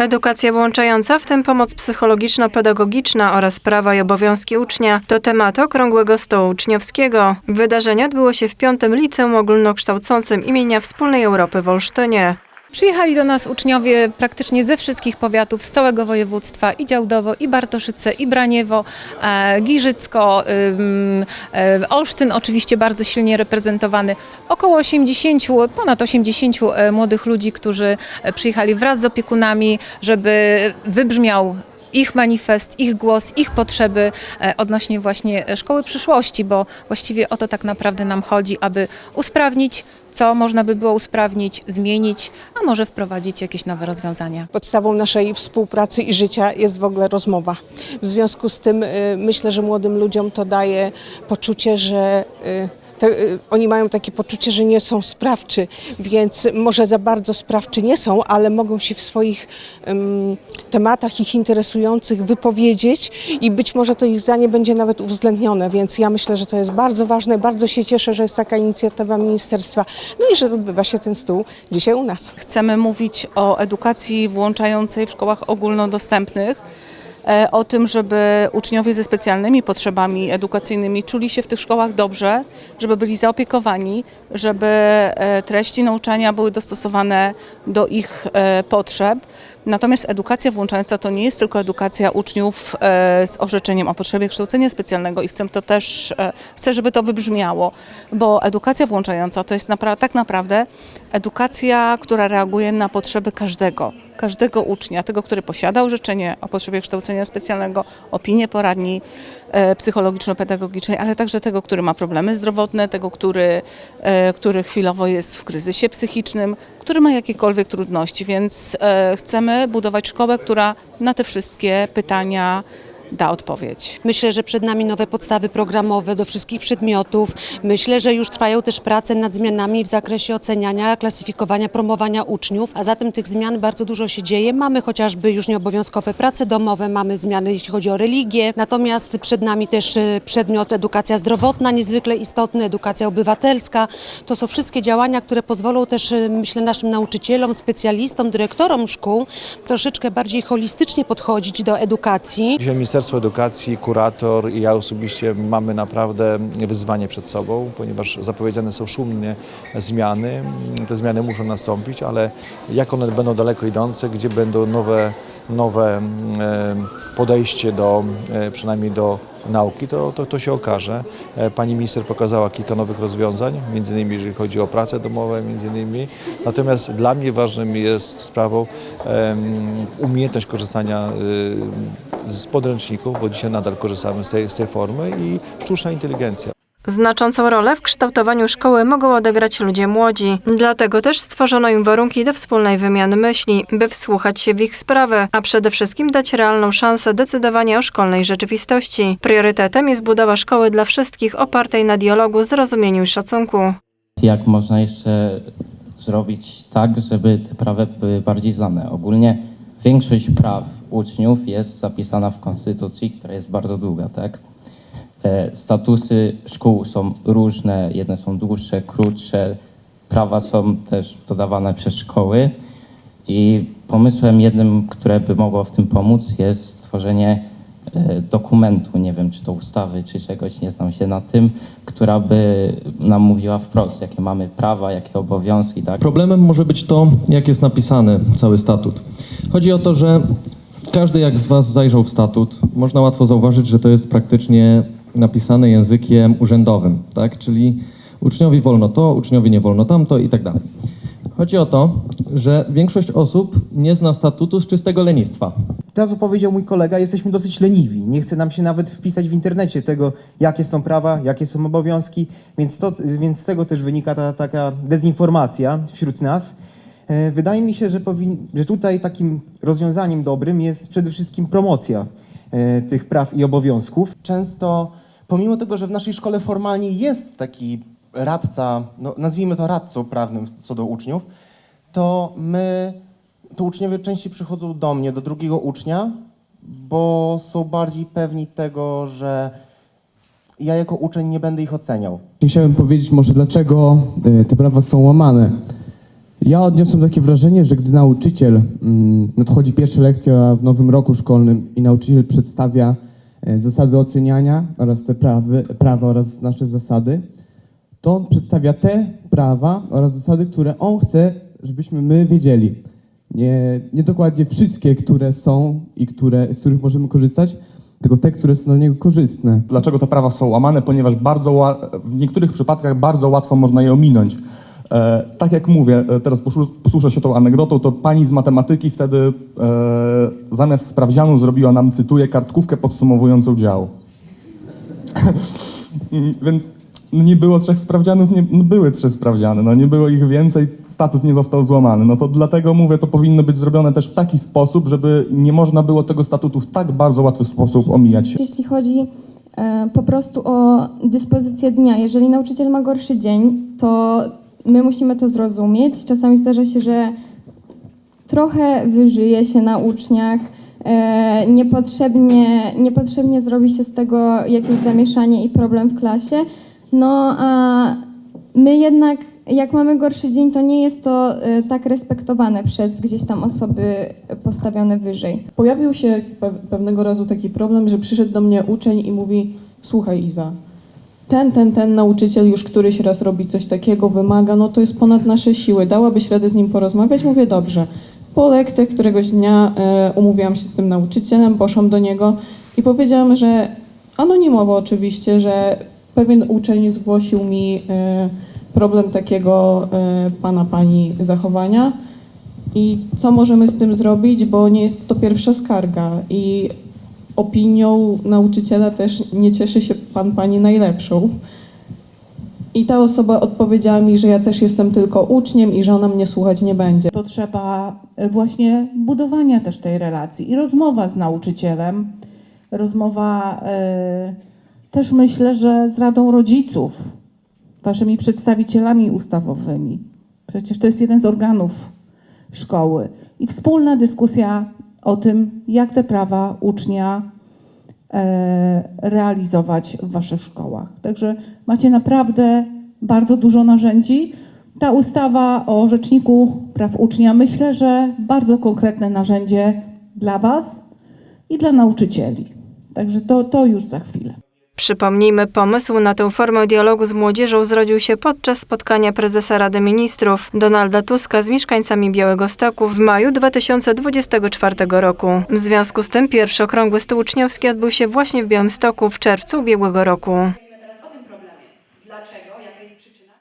Edukacja włączająca, w tym pomoc psychologiczno-pedagogiczna oraz prawa i obowiązki ucznia, to temat okrągłego stołu uczniowskiego. Wydarzenie odbyło się w piątym liceum ogólnokształcącym imienia Wspólnej Europy w Olsztynie. Przyjechali do nas uczniowie praktycznie ze wszystkich powiatów, z całego województwa, i Działdowo, i Bartoszyce, i Braniewo, e, Giżycko, ym, e, Olsztyn oczywiście bardzo silnie reprezentowany. Około 80, ponad 80 e, młodych ludzi, którzy e, przyjechali wraz z opiekunami, żeby wybrzmiał ich manifest, ich głos, ich potrzeby e, odnośnie właśnie szkoły przyszłości, bo właściwie o to tak naprawdę nam chodzi, aby usprawnić, co można by było usprawnić, zmienić, a może wprowadzić jakieś nowe rozwiązania. Podstawą naszej współpracy i życia jest w ogóle rozmowa. W związku z tym y, myślę, że młodym ludziom to daje poczucie, że y, oni mają takie poczucie, że nie są sprawczy, więc może za bardzo sprawczy nie są, ale mogą się w swoich tematach ich interesujących wypowiedzieć i być może to ich zdanie będzie nawet uwzględnione, więc ja myślę, że to jest bardzo ważne. Bardzo się cieszę, że jest taka inicjatywa ministerstwa, no i że odbywa się ten stół dzisiaj u nas. Chcemy mówić o edukacji włączającej w szkołach ogólnodostępnych, o tym, żeby uczniowie ze specjalnymi potrzebami edukacyjnymi czuli się w tych szkołach dobrze, żeby byli zaopiekowani, żeby e, treści nauczania były dostosowane do ich e, potrzeb. Natomiast edukacja włączająca to nie jest tylko edukacja uczniów e, z orzeczeniem o potrzebie kształcenia specjalnego i chcę to też, e, chcę, żeby to wybrzmiało, bo edukacja włączająca to jest tak naprawdę edukacja, która reaguje na potrzeby każdego, każdego ucznia, tego, który posiada orzeczenie o potrzebie kształcenia specjalnego, opinię poradni e, psychologiczno-pedagogicznej, ale także tego, który ma problemy zdrowotne, tego, który, e, który chwilowo jest w kryzysie psychicznym, który ma jakiekolwiek trudności, więc e, chcemy budować szkołę, która na te wszystkie pytania da odpowiedź. Myślę, że przed nami nowe podstawy programowe do wszystkich przedmiotów. Myślę, że już trwają też prace nad zmianami w zakresie oceniania, klasyfikowania, promowania uczniów, a zatem tych zmian bardzo dużo się dzieje. Mamy chociażby już nieobowiązkowe prace domowe, mamy zmiany jeśli chodzi o religię, natomiast przed nami też e, przedmiot edukacja zdrowotna, niezwykle istotny, edukacja obywatelska. To są wszystkie działania, które pozwolą też, e, myślę, naszym nauczycielom, specjalistom, dyrektorom szkół troszeczkę bardziej holistycznie podchodzić do edukacji. Dzisiaj Ministerstwo Edukacji, kurator i ja osobiście mamy naprawdę wyzwanie przed sobą, ponieważ zapowiedziane są szumnie zmiany. Te zmiany muszą nastąpić, ale jak one będą daleko idące, gdzie będą nowe, nowe em, podejście do, e, przynajmniej do nauki, to, to, to się okaże. E, Pani minister pokazała kilka nowych rozwiązań, między innymi jeżeli chodzi o prace domowe, między innymi. Natomiast dla mnie ważnym jest sprawą em, umiejętność korzystania y, z podręczników, bo dzisiaj nadal korzystamy z tej, z tej formy i sztuczna inteligencja. Znaczącą rolę w kształtowaniu szkoły mogą odegrać ludzie młodzi. Dlatego też stworzono im warunki do wspólnej wymiany myśli, by wsłuchać się w ich sprawy, a przede wszystkim dać realną szansę decydowania o szkolnej rzeczywistości. Priorytetem jest budowa szkoły dla wszystkich opartej na dialogu, zrozumieniu i szacunku. jak można jeszcze zrobić tak, żeby te prawa były bardziej znane. Ogólnie większość praw uczniów jest zapisana w Konstytucji, która jest bardzo długa, tak? E, Statusy szkół są różne, jedne są dłuższe, krótsze, prawa są też dodawane przez szkoły. I pomysłem jednym, które by mogło w tym pomóc jest stworzenie e, dokumentu, nie wiem czy to ustawy, czy czegoś, nie znam się na tym, która by nam mówiła wprost, jakie mamy prawa, jakie obowiązki, tak? Problemem może być to, jak jest napisany cały statut. Chodzi o to, że każdy jak z Was zajrzał w statut, można łatwo zauważyć, że to jest praktycznie napisane językiem urzędowym, tak? Czyli uczniowi wolno to, uczniowi nie wolno tamto i tak dalej. Chodzi o to, że większość osób nie zna statutu z czystego lenistwa. Co powiedział mój kolega, jesteśmy dosyć leniwi. Nie chce nam się nawet wpisać w internecie tego, jakie są prawa, jakie są obowiązki, więc, to, więc z tego też wynika ta taka dezinformacja wśród nas. E, Wydaje mi się, że, że tutaj takim rozwiązaniem dobrym jest przede wszystkim promocja e, tych praw i obowiązków. często, pomimo tego, że w naszej szkole formalnie jest taki radca, no, nazwijmy to radcą prawnym co do uczniów, to my, to uczniowie częściej przychodzą do mnie, do drugiego ucznia, bo są bardziej pewni tego, że ja jako uczeń nie będę ich oceniał. Chciałem powiedzieć może dlaczego e, te prawa są łamane. Ja odniosłem takie wrażenie, że gdy nauczyciel, mm, nadchodzi pierwsza lekcja w nowym roku szkolnym i nauczyciel przedstawia zasady oceniania oraz te prawy, prawa oraz nasze zasady, to on przedstawia te prawa oraz zasady, które on chce, żebyśmy my wiedzieli. Nie, nie dokładnie wszystkie, które są i które, z których możemy korzystać, tylko te, które są dla niego korzystne. Dlaczego te prawa są łamane? Ponieważ bardzo w niektórych przypadkach bardzo łatwo można je ominąć. E, tak jak mówię, e, teraz posłu- posłużę się tą anegdotą, to pani z matematyki wtedy e, zamiast sprawdzianu zrobiła nam, cytuję, kartkówkę podsumowującą dział. Więc no nie było trzech sprawdzianów, nie, no były trzy sprawdziany, no nie było ich więcej, statut nie został złamany. No to dlatego mówię, to powinno być zrobione też w taki sposób, żeby nie można było tego statutu w tak bardzo łatwy sposób omijać. Jeśli chodzi po prostu o dyspozycję dnia, jeżeli nauczyciel ma gorszy dzień, to my musimy to zrozumieć. Czasami zdarza się, że trochę wyżyje się na uczniach, e, niepotrzebnie, niepotrzebnie zrobi się z tego jakieś zamieszanie i problem w klasie. No a my jednak, jak mamy gorszy dzień, to nie jest to e, tak respektowane przez gdzieś tam osoby postawione wyżej. Pojawił się pe- pewnego razu taki problem, że przyszedł do mnie uczeń i mówi: Słuchaj, Iza, ten, ten, ten nauczyciel już któryś raz robi coś takiego, wymaga, no to jest ponad nasze siły. Dałabyś radę z nim porozmawiać? Mówię: Dobrze. Po lekcjach któregoś dnia e, umówiłam się z tym nauczycielem, poszłam do niego i powiedziałam, że anonimowo oczywiście, że pewien uczeń zgłosił mi e, problem takiego e, pana, pani zachowania. I co możemy z tym zrobić, bo nie jest to pierwsza skarga i opinią nauczyciela też nie cieszy się pan pani najlepszą. I ta osoba odpowiedziała mi, że ja też jestem tylko uczniem i że ona mnie słuchać nie będzie. Potrzeba e, właśnie budowania też tej relacji i rozmowa z nauczycielem, rozmowa e, też myślę, że z Radą Rodziców, waszymi przedstawicielami ustawowymi. Przecież to jest jeden z organów szkoły. I wspólna dyskusja o tym, jak te prawa ucznia e, realizować w waszych szkołach. Także macie naprawdę bardzo dużo narzędzi. Ta ustawa o Rzeczniku Praw Ucznia myślę, że bardzo konkretne narzędzie dla was i dla nauczycieli. Także to, to już za chwilę. Przypomnijmy, pomysł na tę formę dialogu z młodzieżą zrodził się podczas spotkania prezesa Rady Ministrów Donalda Tuska z mieszkańcami Białego Stoku w maju 2024 roku. W związku z tym pierwszy okrągły stół uczniowski odbył się właśnie w Białymstoku w czerwcu ubiegłego roku.